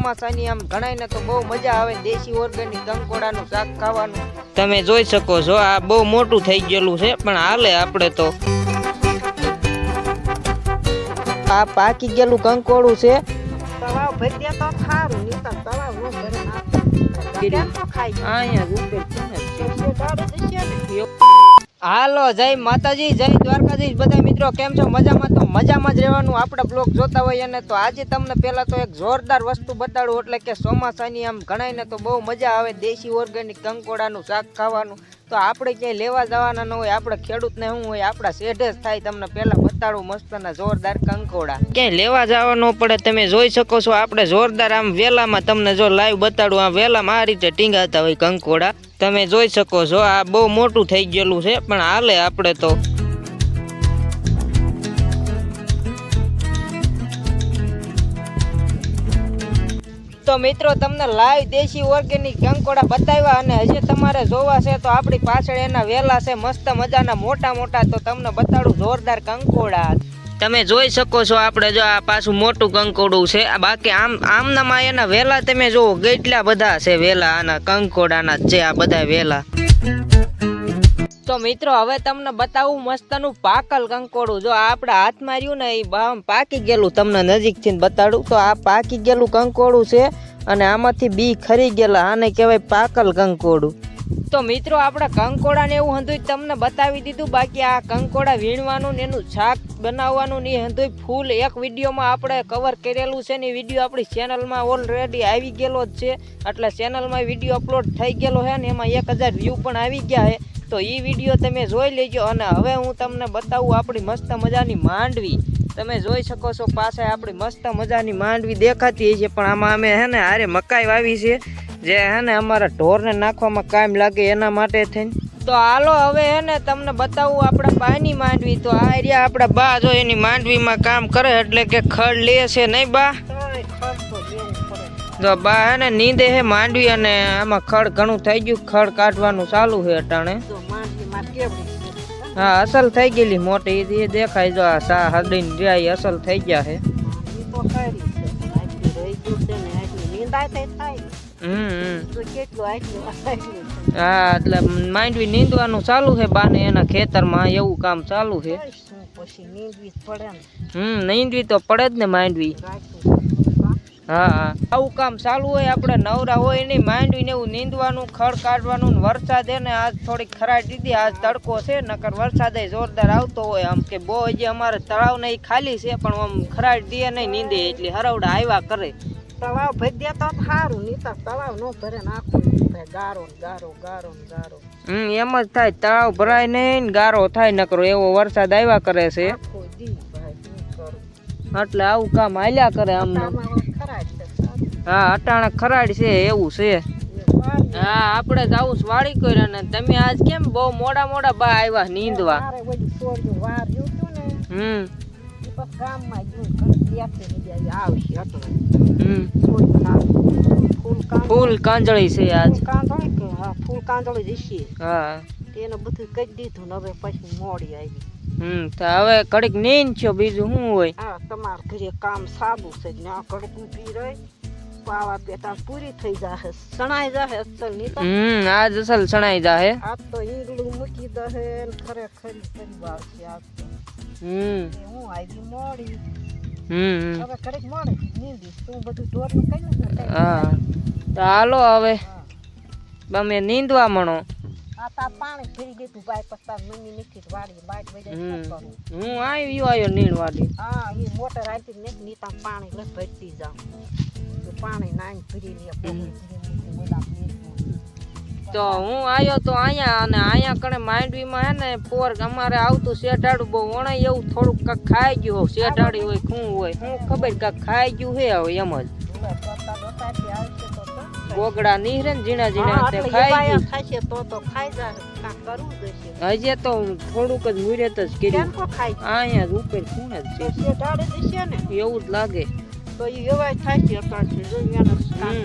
ચોમાસાની આમ ગણાય ને તો બહુ મજા આવે દેશી ઓર્ગેનિક કંકોડાનું શાક ખાવાનું. તમે જોઈ શકો છો આ બહુ મોટું થઈ ગયેલું છે પણ હાલે આપણે તો. આ પાકી ગયેલું કંકોડું છે. તળાવ ભરી દે તો ખારું નીકળ તળાવનું ભરે ના કેમ તો ખાઈ? અહીંયા જ ઉપર છે ને. ને હાલો, જય માતાજી, જય દ્વારકાધીશ. બધા મિત્રો, કેમ છો? મજામાં? તો મજામાં જ રહેવાનું. આપણે બ્લોગ જોતા હોય અને તો આજે તમને પહેલાં તો એક જોરદાર વસ્તુ બતાડું, એટલે કે ચોમાસાની આમ ગણાય ને તો બહુ મજા આવે. દેશી ઓર્ગેનિક કંકોડાનું શાક ખાવાનું. તો આપણે ક્યાંય લેવા જવાના ન હોય, આપણે ખેડૂતને શું હોય, આપણા શેઢે જ થાય. તમને પહેલાં બતાડું મસ્તના જોરદાર કંકોડા. ક્યાંય લેવા જવા ન પડે, તમે જોઈ શકો છો, આપણે જોરદાર આમ વેલામાં તમને જો લાઈવ બતાડું, આ વેલામાં આ રીતે ટીંગાતા હોય કંકોડા. તમે જોઈ શકો છો, આ બહુ મોટું થઈ ગયેલું છે, પણ હાલે આપણે તો. તો મિત્રો, તમને લાઈવ દેશી ઓર્ગેનિક કંકોડા બતાવ્યા અને હજી તમારે જોવા છે તો આપણી પાછળ એના વેલા છે, મસ્ત મજાના મોટા મોટા તો તમને બતાડું જોરદાર કંકોડા. તમે જોઈ શકો છો આપણે જો આ પાછું મોટું કંકોડું છે. બાકી આમ આમનામાં એના વેલા તમે જુઓ, કેટલા બધા છે વેલા આના કંકોડાના છે આ બધા વેલા. તો મિત્રો, હવે તમને બતાવું મસ્તનું પાકલ કંકોડું. જો આપણે હાથમાં રહ્યું ને એ પાકી ગયેલું તમને નજીકથી બતાડું. તો આ પાકી ગયેલું કંકોડું છે અને આમાંથી બી ખરી ગયેલા, આને કહેવાય પાકલ કંકોડું. તો મિત્રો, આપણે કંકોડાને એવું હંધુય તમને બતાવી દીધું. બાકી આ કંકોડા વીણવાનું ને એનું શાક બનાવવાનું ને હંધુય ફૂલ. એક વિડીયોમાં આપણે કવર કરેલું છે ને વીડિયો આપણી ચેનલમાં ઓલરેડી આવી ગયેલો જ છે. એટલે ચેનલમાં વીડિયો અપલોડ થઈ ગયેલો છે ને એમાં એક હજાર વ્યૂ પણ આવી ગયા છે. તો એ વીડિયો તમે જોઈ લેજો અને હવે હું તમને બતાવું આપણી મસ્ત મજાની માંડવી. તમે જોઈ શકો છો પાસે આપણી મસ્ત મજાની માંડવી દેખાતી છે, પણ આમાં અમે હે ને, હારે મકાઈ વાવી છે. જે હે ને અમારા ઢોરને નાખવામાં કામ લાગે એના માટે થઈને. તો હાલો હવે હે ને તમને બતાવું આપણા બાની માંડવી. તો આ એરિયા આપણા બા જો એની માંડવીમાં કામ કરે એટલે કે ખડ લે છે નહીં બા? તો બા હે ને નીંદે હે માંડવી અને આમાં ખડ ઘણું થઈ ગયું. ખડ કાઢવાનું ચાલુ છે અટાણે. હા અસલ થઈ ગયેલી મોટી. એ દેખાય જો આ સા હડીને જાય અસલ થઈ ગયા છે તો ખરી છે. રહી ગયું છે ને આટલી નીંદાય થાય હા એટલે માંડવી નીંદવાનું ચાલુ છે બાને એના ખેતરમાં એવું કામ ચાલુ છે. હમ નીંદવી તો પડે જ ને માંડવી. હા હા. આવું કામ ચાલુ હોય આપણે નવરા હોય નહીં માંડવી ને એવું નીંદવાનું ખડ કાઢવાનું ને વરસાદ હે ને આજ થોડીક ખરાટ દીધી આજ તડકો છે નકર વરસાદ જોરદાર આવતો હોય આમ કે બહુ હજી અમારે તળાવ ને ખાલી છે પણ આમ ખરાટ દે નહીં નીંદે એટલે હરવડા આવ્યા કરે. તળાવ ભરી દે તો સારું નહીં તો તળાવ ન ભરે ને આખું ગારો ગારો ગારો ને ગારો. હમ એમ જ થાય તળાવ ભરાય નહીં ને ગારો થાય નકરો એવો વરસાદ આવ્યા કરે છે. એટલે આવું કામ હાલ્યા કરે આમ હા અટાણે ખરાડ છે એવું છે. હા આપણે જ આવું વાળી કર્યા ને તમે આજ કેમ બહુ મોડા મોડા બા આવ્યા નીંદવા? હમ. ગામમાં ફૂલ ફૂલ કાંજળી છે આજ. ફૂલ કાંજળી કે હા ફૂલ કાંદળી જશે હા. તેને બધું કહી દીધું ને હવે પછી મોડી આવી. હમ તો હવે કડીક નીન છો બીજું શું હોય? હા તમારે ઘરે કામ સાબુ છે ને આ કડક ઊભી રહી પાવા પેટા પૂરી થઈ જાહે સણાઈ જાહે અસલ હમ આજ અસલ સણાઈ જાહે. આ તો ઈંગલું મૂકી દહે ખરેખર પરિવાર છે આ હમ. હું આવી મોડી? હમ. હા તો હાલો હવે. તમે નીંદવા મણો. વાડી હું આવ્યો આવ્યો નીણવાડી હા એ મોટર આવી ને નીતા પાણી ભરતી જાઉં. પાણી નાની ફરી લે તો હું આવ્યો તો અહીંયા અને અહીંયા કણે માંડવીમાં હે ને પોર અમારે આવતું શેઠાડું બહુ વણાય એવું થોડુંક કાંક ખાઈ ગયું હોય શેઠાડી હોય શું હોય. શું ખબર કાંક ખાઈ ગયું હે હવે એમ જ. ગોગડા નીહરે ને ઝીણા ઝીણા તે ખાઈ ગયું. તો તો ખાઈ જાય કરવું જશે હજી તો થોડુંક જ મુરત જ કર્યું. અહીંયા જ ઉપર ખૂણે જ છે. છે ને? એવું જ લાગે. તો એ એવાય થાય છે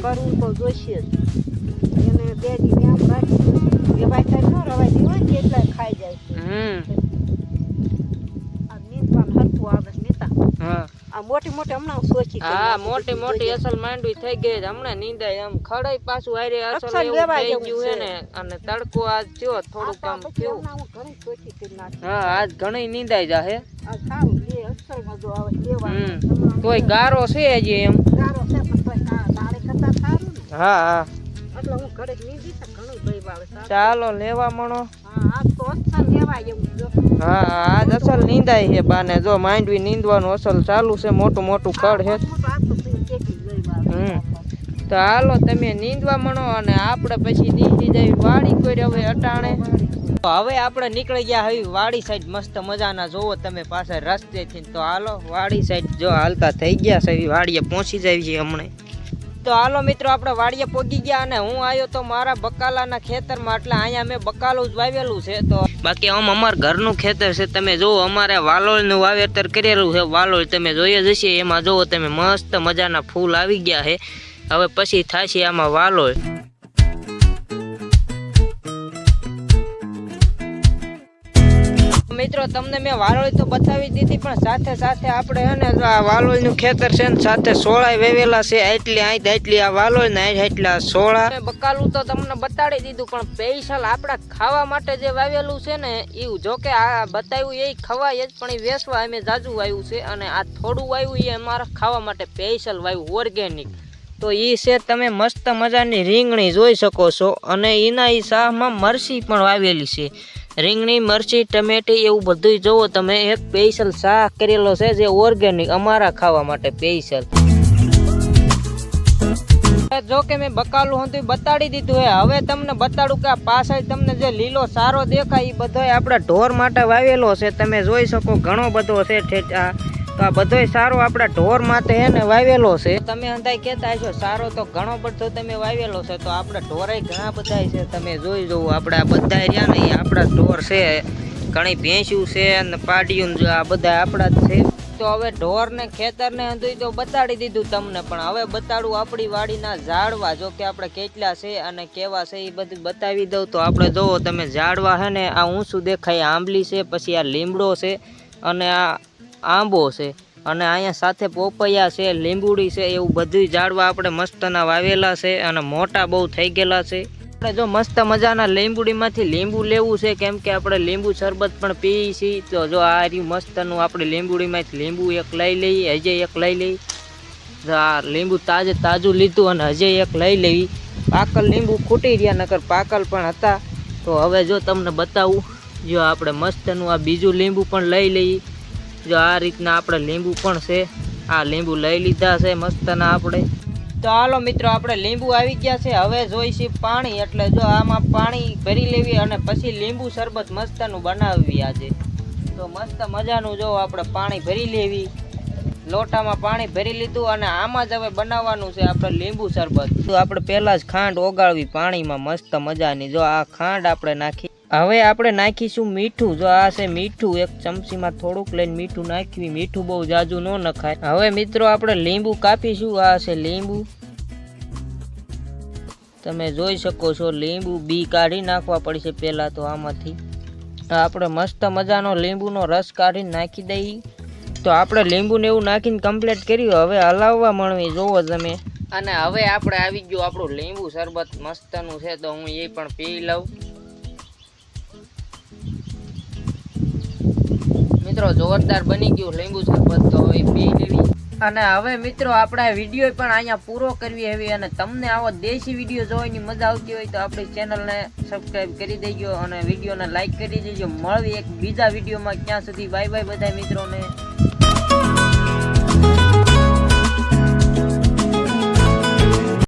કરવું તો જોઈશે જ. એને બે મોટી મોટી અસલ માંડવી થઈ ગઈ. હમણાં નીંદાય આમ ખડાઈ પાછું હારે અસલ થઈ ગયું છે. ને અને તડકો આજ થયો થોડુંક આમ થયું હું આજ ઘણી નીંદાઈ જાહે હે તોય ગારો છે હજી એમ છે. હા હા એટલે હું ઘરે નીંદી ચાલો લેવા મણો. હા, આજ અસલ નીંદાય છે બાને. જો માંડવી નીંદવાનું અસલ ચાલુ છે મોટું મોટું ખડ છે. તો. હમ. હાલો તમે નીંદવા મણો અને આપણે પછી નીંદી જઈ વાડી કોઈ હવે અટાણે. તો હવે આપણે નીકળી ગયા હવે વાડી સાઈડ મસ્ત મજાના. જોવો તમે પાછળ રસ્તેથી તો હાલો વાડી સાઈડ જો હાલતા થઈ ગયા છે વાડીએ પહોંચી જાય છે હમણે. તો હાલો મિત્રો, આપણે વાડીએ પહોંચી ગયા અને હું આવ્યો તો મારા બકાલાના ખેતરમાં. એટલે અહીંયા મેં બકાલું જ વાવેલું છે. તો બાકી આમ અમારા ઘરનું ખેતર છે. તમે જુઓ અમારે વાલોળનું વાવેતર કરેલું છે. વાલોળ તમે જોઈએ જ એમાં જુઓ તમે મસ્ત મજાના ફૂલ આવી ગયા છે. હવે પછી થશે આમાં વાલોળ મિત્રો, તમને મેં વાલોળી તો બતાવી દીધી, પણ સાથે સાથે આપણે હે ને આ વાલોળનું ખેતર છે ને સાથે સોળાય વેવેલા છે એટલી આઈ એટલી આ વાલોળ ને આટલા સોળા. બકાલું તો તમને બતાડી દીધું, પણ સ્પેશિયલ આપણા ખાવા માટે જે વાવેલું છે ને એવું જો કે આ બતાવ્યું એ ખવાય જ, પણ એ વેસવા અમે જાજુ વાવ્યું છે, અને આ થોડું વાવ્યું એ અમારા ખાવા માટે સ્પેશિયલ વાવ્યું ઓર્ગેનિક. તો એ છે, તમે મસ્ત મજાની રીંગણી જોઈ શકો છો, અને એના એ શાહમાં મરસી પણ વાવેલી છે. રીંગણી, મરચી, ટમેટી એવું બધું જોવો, તમે એક સ્પેશિયલ શાક કરેલો છે જે ઓર્ગેનિક અમારા ખાવા માટે સ્પેશિયલ જો કે મેં બકાલું હતું બતાડી દીધું હે હવે તમને બતાડું કે આ પાછળ તમને જે લીલો સારો દેખાય એ બધો આપણા ઢોર માટે વાવેલો છે. તમે જોઈ શકો, ઘણો બધો છે ઠેચા તો આ બધોય સારો આપણા ઢોર માટે હે ને વાવેલો છે. તમે અંદાય કહેતા હશો, સારો તો ઘણો બધો તમે વાવેલો છે, તો આપણા ઢોરાય ઘણા બધા છે. તમે જોઈ જવું આપણે બધા રહ્યા ને આપણા ઢોર છે. ઘણી ભેંસ્યું છે અને પાડિયું આ બધા આપણા જ છે. તો હવે ઢોર ને ખેતર ને હતું તો બતાડી દીધું તમને, પણ હવે બતાડું આપણી વાડીના ઝાડવા, જો કે આપણે કેટલા છે અને કેવા છે એ બધું બતાવી દઉં. તો આપણે જોવો, તમે ઝાડવા છે ને, આ ઊંચું દેખાય, આંબલી છે, પછી આ લીમડો છે, અને આ આંબો છે અને અહીંયા સાથે પોપૈયા છે, લીંબુડી છે, એવું બધું ઝાડવા આપણે મસ્તના વાવેલા છે અને મોટા બહુ થઈ ગયેલા છે. આપણે જો મસ્ત મજાના લીંબુડીમાંથી લીંબુ લેવું છે, કેમ કે આપણે લીંબુ શરબત પણ પીએ છીએ, તો જો આ રહ્યું મસ્તનું આપણે લીંબુડીમાંથી લીંબુ એક લઈ લઈએ, હજે એક લઈ લઈએ. આ લીંબુ તાજે તાજું લીધું અને હજે એક લઈ લેવી. પાકલ લીંબુ ખૂટી રહ્યા, નકર પાકલ પણ હતા. તો હવે જો તમને બતાવું, જો આપણે મસ્તનું આ બીજું લીંબુ પણ લઈ લઈએ. જો આ રીતના આપણે લીંબુ પણ છે. આ લીંબુ લઈ લીધા છે મસ્તના આપણે. તો હાલો મિત્રો, આપણે લીંબુ આવી ગયા છે. હવે જોઈશી પાણી. એટલે જો આમાં પાણી ભરી લેવી અને પછી લીંબુ શરબત મસ્તનું બનાવવી આજે. તો મસ્ત મજાનું જો આપણે પાણી ભરી લેવી. લોટામાં પાણી ભરી લીધું અને આમાં જ હવે બનાવવાનું છે આપણે લીંબુ શરબત. તો આપણે પહેલાં જ ખાંડ ઓગાળવી પાણીમાં મસ્ત મજાની. જો આ ખાંડ આપણે નાખી હવે આપણે નાખીશું મીઠું. જો આ છે મીઠું, એક ચમચીમાં થોડુંક લઈને મીઠું નાખ્યું મીઠું બહુ જાજુ ન નખાય. હવે મિત્રો આપણે લીંબુ કાપીશું. આ છે લીંબુ. તમે જોઈ શકો છો, લીંબુ બી કાઢી નાખવા પડશે પહેલાં તો આમાંથી. આપણે મસ્ત મજાનો લીંબુનો રસ કાઢીને નાખી દઈએ. તો આપણે લીંબુને એવું નાખીને કમ્પ્લીટ કર્યું. હવે હલાવવા મળવી. જોવો તમે. અને હવે આપણે આવી ગયું આપણું લીંબુ શરબત. મસ્તનું છે તો હું એ પણ પી લઉં. મિત્રો જોરદાર બની ગયું લીંબુ શરબત તો હવે પી લેવી. અને હવે મિત્રો આપણે વીડિયો પણ અહીંયા પૂરો કરવી એવી અને તમને આવો દેશી વીડિયો જોવાની મજા આવતી હોય તો આપણી ચેનલને સબસ્ક્રાઈબ કરી દેજો અને વિડીયોને લાઈક કરી દેજો. મળવી એક બીજા વિડીયોમાં ક્યાં સુધી બાય બાય બધા મિત્રોને.